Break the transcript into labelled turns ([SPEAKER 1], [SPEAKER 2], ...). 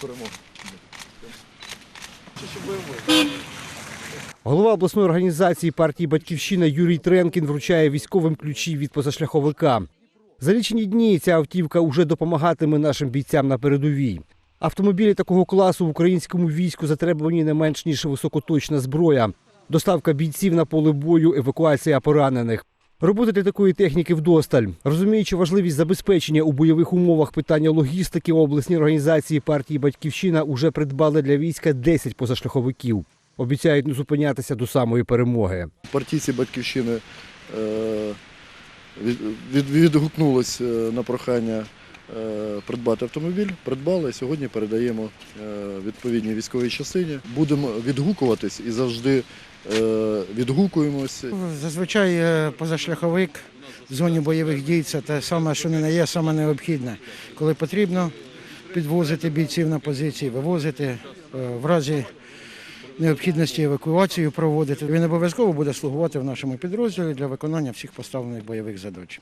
[SPEAKER 1] перемоги.
[SPEAKER 2] Голова обласної організації партії Батьківщина Юрій Тренкін вручає військовим ключі від позашляховика. За лічені дні ця автівка уже допомагатиме нашим бійцям на передовій. Автомобілі такого класу в українському війську затребувані не менш ніж високоточна зброя, доставка бійців на поле бою, евакуація поранених. Роботи для такої техніки вдосталь. Розуміючи важливість забезпечення у бойових умовах питання логістики, обласні організації партії Батьківщина уже придбали для війська 10 позашляховиків. Обіцяють не зупинятися до самої перемоги.
[SPEAKER 1] Партійці батьківщини е, від- від- відгукнулись е, на прохання придбати автомобіль. Придбали. Сьогодні передаємо е, відповідній військовій частині. Будемо відгукуватись і завжди е, відгукуємось.
[SPEAKER 3] Зазвичай е, позашляховик в зоні бойових дій це те саме, що не на є, саме необхідне. Коли потрібно підвозити бійців на позиції, вивозити е, в разі необхідності евакуацію проводити. Він обов'язково буде слугувати в нашому підрозділі для виконання всіх поставлених бойових задач.